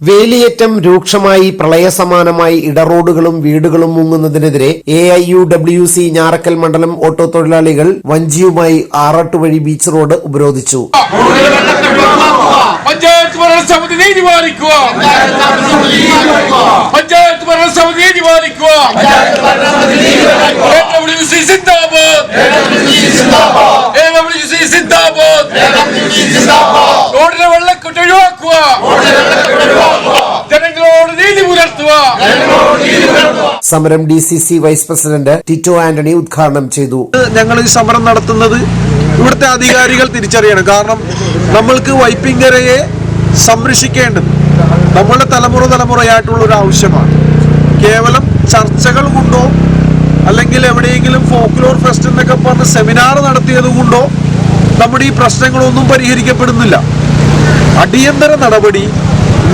വേലിയേറ്റം രൂക്ഷമായി പ്രളയസമാനമായി ഇടറോഡുകളും വീടുകളും മുങ്ങുന്നതിനെതിരെ A I U W C Njarakkal മണ്ഡലം ഓട്ടോ തൊഴിലാളികൾ വഞ്ചിയുമായി ആറാട്ടുവഴി ബീച്ച് റോഡ് ഉപരോധിച്ചു. പഞ്ചായത്ത് സമരം D C C vice president Tito Antony ഉദ്ഘാടനം ചെയ്തു. ഞങ്ങൾ ഈ സമരം നടത്തുന്നത് ഇവിടുത്തെ അധികാരികൾ തിരിച്ചറിയണം. കാരണം നമ്മൾക്ക് വൈപ്പിങ്കരയെ സംരക്ഷിക്കേണ്ടത് നമ്മളുടെ തലമുറ തലമുറയായിട്ടുള്ള ഒരു ആവശ്യമാണ്. കേവലം ചർച്ചകൾ കൊണ്ടോ അല്ലെങ്കിൽ എവിടെയെങ്കിലും ഫോക്ലോർ ഫെസ്റ്റ് എന്നൊക്കെ പറഞ്ഞ് സെമിനാർ നടത്തിയത് കൊണ്ടോ നമ്മുടെ ഈ പ്രശ്നങ്ങളൊന്നും പരിഹരിക്കപ്പെടുന്നില്ല. അടിയന്തര നടപടി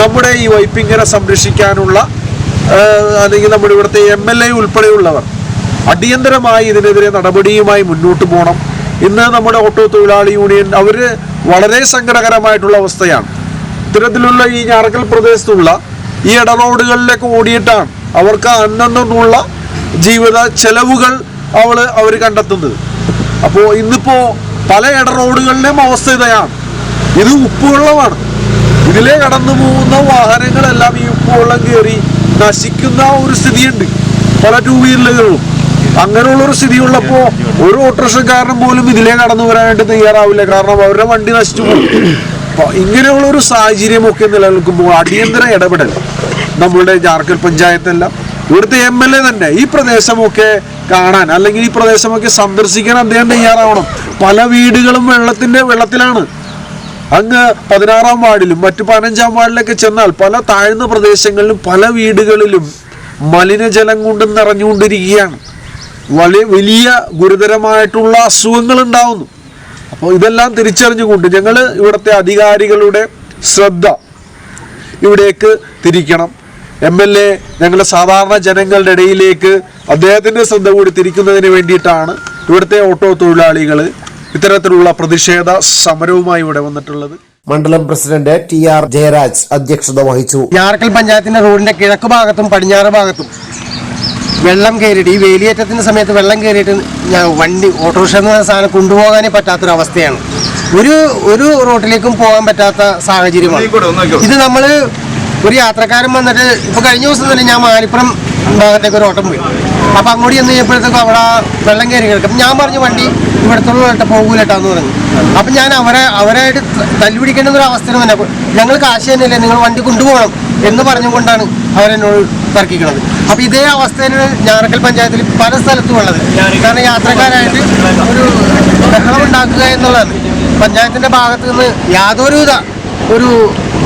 നമ്മുടെ ഈ വൈപ്പിങ്ങനെ സംരക്ഷിക്കാനുള്ള അല്ലെങ്കിൽ നമ്മുടെ ഇവിടുത്തെ എം എൽ എ ഉൾപ്പെടെയുള്ളവർ അടിയന്തരമായി ഇതിനെതിരെ നടപടിയുമായി മുന്നോട്ട് പോകണം. ഇന്ന് നമ്മുടെ ഓട്ടോ തൊഴിലാളി യൂണിയൻ അവർ വളരെ സങ്കടകരമായിട്ടുള്ള അവസ്ഥയാണ്. ഇത്തരത്തിലുള്ള ഈ ഞാറക്കൽ പ്രദേശത്തുള്ള ഈ ഇടറോഡുകളിലേക്ക് ഓടിയിട്ടാണ് അവർക്ക് അന്നന്നുള്ള ജീവിത ചെലവുകൾ അവൾ അവർ കണ്ടെത്തുന്നത്. അപ്പോൾ ഇന്നിപ്പോൾ പല ഇടറോഡുകളിലെയും അവസ്ഥ ഇതയാണ് ഇത് ഉപ്പുവെള്ളമാണ്. ഇതിലേ കടന്നു പോകുന്ന വാഹനങ്ങളെല്ലാം ഈ ഉപ്പുവെള്ളം കയറി നശിക്കുന്ന ഒരു സ്ഥിതിയുണ്ട്. പല ടൂ വീലറുകളും അങ്ങനെയുള്ള ഒരു സ്ഥിതി ഉള്ളപ്പോൾ ഒരു ഓട്ടോറിക്ഷക്കാരനും പോലും ഇതിലേ കടന്നു വരാനായിട്ട് തയ്യാറാവില്ല. കാരണം അവരുടെ വണ്ടി നശിച്ചു പോകും ഇങ്ങനെയുള്ള ഒരു സാഹചര്യമൊക്കെ നിലനിൽക്കുമ്പോൾ അടിയന്തര ഇടപെടൽ നമ്മളുടെ ജാർഖണ്ഡ് പഞ്ചായത്തെല്ലാം ഇവിടുത്തെ എം എൽ എ തന്നെ ഈ പ്രദേശമൊക്കെ കാണാൻ അല്ലെങ്കിൽ ഈ പ്രദേശമൊക്കെ സന്ദർശിക്കാൻ അദ്ദേഹം തയ്യാറാവണം. പല വീടുകളും വെള്ളത്തിന്റെ വെള്ളത്തിലാണ്. അങ്ങ് പതിനാറാം വാർഡിലും മറ്റു പതിനഞ്ചാം വാർഡിലൊക്കെ ചെന്നാൽ പല താഴ്ന്ന പ്രദേശങ്ങളിലും പല വീടുകളിലും മലിനജലം കൊണ്ട് നിറഞ്ഞുകൊണ്ടിരിക്കുകയാണ്. വലിയ വലിയ ഗുരുതരമായിട്ടുള്ള അസുഖങ്ങൾ ഉണ്ടാവുന്നു അപ്പോൾ ഇതെല്ലാം തിരിച്ചറിഞ്ഞുകൊണ്ട് ഞങ്ങൾ ഇവിടുത്തെ അധികാരികളുടെ ശ്രദ്ധ ഇവിടേക്ക് തിരിക്കണം. എം എൽ എ ഞങ്ങളുടെ സാധാരണ ജനങ്ങളുടെ ഇടയിലേക്ക് അദ്ദേഹത്തിന്റെ ശ്രദ്ധ കൂടി തിരിക്കുന്നതിന് വേണ്ടിയിട്ടാണ് ഇവിടുത്തെ ഓട്ടോ തൊഴിലാളികൾ ഇത്തരത്തിലുള്ള പ്രതിഷേധ സമരവുമായി ഇവിടെ വന്നിട്ടുള്ളത്. മണ്ഡലം പ്രസിഡന്റ് ടി ആർ ജയരാജ് അധ്യക്ഷത വഹിച്ചു. ഞാറക്കൽ പഞ്ചായത്തിന്റെ റോഡിന്റെ കിഴക്ക് ഭാഗത്തും പടിഞ്ഞാറ് ഭാഗത്തും വെള്ളം കയറിയിട്ട് ഈ വേലിയേറ്റത്തിന്റെ സമയത്ത് വെള്ളം കയറിയിട്ട് ഞാൻ വണ്ടി ഓട്ടോറിക്ഷ എന്ന സാധനം കൊണ്ടുപോകാനേ പറ്റാത്തൊരവസ്ഥയാണ്. ഒരു ഒരു റോട്ടിലേക്കും പോകാൻ പറ്റാത്ത സാഹചര്യമാണ്. ഇത് നമ്മൾ ഒരു യാത്രക്കാരൻ വന്നിട്ട് ഇപ്പൊ കഴിഞ്ഞ ദിവസം തന്നെ ഞാൻ മാലിപ്പുറം ഭാഗത്തേക്ക് ഒരു ഓട്ടം പോയി. അപ്പൊ അങ്ങോട്ട് ചെന്ന് കഴിഞ്ഞപ്പോഴത്തേക്കും അവിടെ വെള്ളം കയറി കിടക്കും. ഞാൻ പറഞ്ഞു വണ്ടി ഇവിടത്തുള്ള പോകൂലട്ടാന്ന് പറഞ്ഞു. അപ്പൊ ഞാൻ അവരെ അവരായിട്ട് തല്ലുപിടിക്കേണ്ട ഒരു അവസ്ഥ തന്നെ ഞങ്ങൾ കാശ് തന്നെയല്ലേ നിങ്ങൾ വണ്ടി കൊണ്ടുപോകണം എന്ന് പറഞ്ഞുകൊണ്ടാണ് അവരെന്നോട് തർക്കിക്കുന്നത് അപ്പൊ ഇതേ അവസ്ഥയിലാണ് ഞാറക്കൽ പഞ്ചായത്തിൽ പല സ്ഥലത്തും ഉള്ളത്. കാരണം യാത്രക്കാരായിട്ട് ഒരു ബഹളം ഉണ്ടാക്കുക എന്നുള്ളതാണ്. പഞ്ചായത്തിന്റെ ഭാഗത്ത് നിന്ന് യാതൊരു ഒരു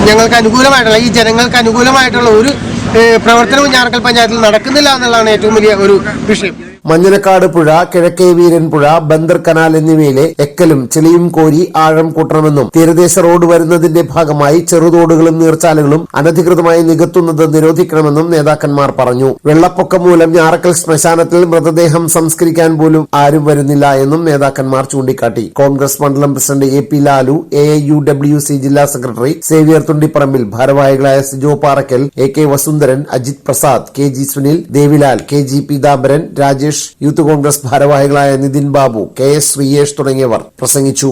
ഞങ്ങൾക്ക് അനുകൂലമായിട്ടുള്ള ഈ ജനങ്ങൾക്ക് അനുകൂലമായിട്ടുള്ള ഒരു പ്രവർത്തനവും ഞാറക്കൽ പഞ്ചായത്തിൽ നടക്കുന്നില്ല എന്നുള്ളതാണ് ഏറ്റവും വലിയ ഒരു വിഷയം. മഞ്ഞനക്കാട് പുഴ കിഴക്കേ വീരൻ പുഴ ബന്ദർ കനാൽ എന്നിവയിലെ എക്കലും ചെളിയും കോരി ആഴം കൂട്ടണമെന്നും തീരദേശ റോഡ് വരുന്നതിന്റെ ഭാഗമായി ചെറുതോടുകളും നീർച്ചാലുകളും അനധികൃതമായി നികത്തുന്നത് നിരോധിക്കണമെന്നും നേതാക്കന്മാർ പറഞ്ഞു. വെള്ളപ്പൊക്കം മൂലം ഞാറക്കൽ ശ്മശാനത്തിൽ മൃതദേഹം സംസ്കരിക്കാൻ പോലും ആരും വരുന്നില്ല എന്നും നേതാക്കന്മാർ ചൂണ്ടിക്കാട്ടി. കോൺഗ്രസ് മണ്ഡലം president A P Lalu A U W C ജില്ലാ സെക്രട്ടറി സേവിയർ തുണ്ടിപ്പറമ്പിൽ ഭാരവാഹികളായ Sijo Parakkal A K Vasundharan Ajith Prasad K G Sunil Devilal K G Peethambaran Rajesh youth Congress ഭാരവാഹികളായ നിതിൻ ബാബു കെ എസ് ശ്രീയേഷ് തുടങ്ങിയവർ പ്രസംഗിച്ചു.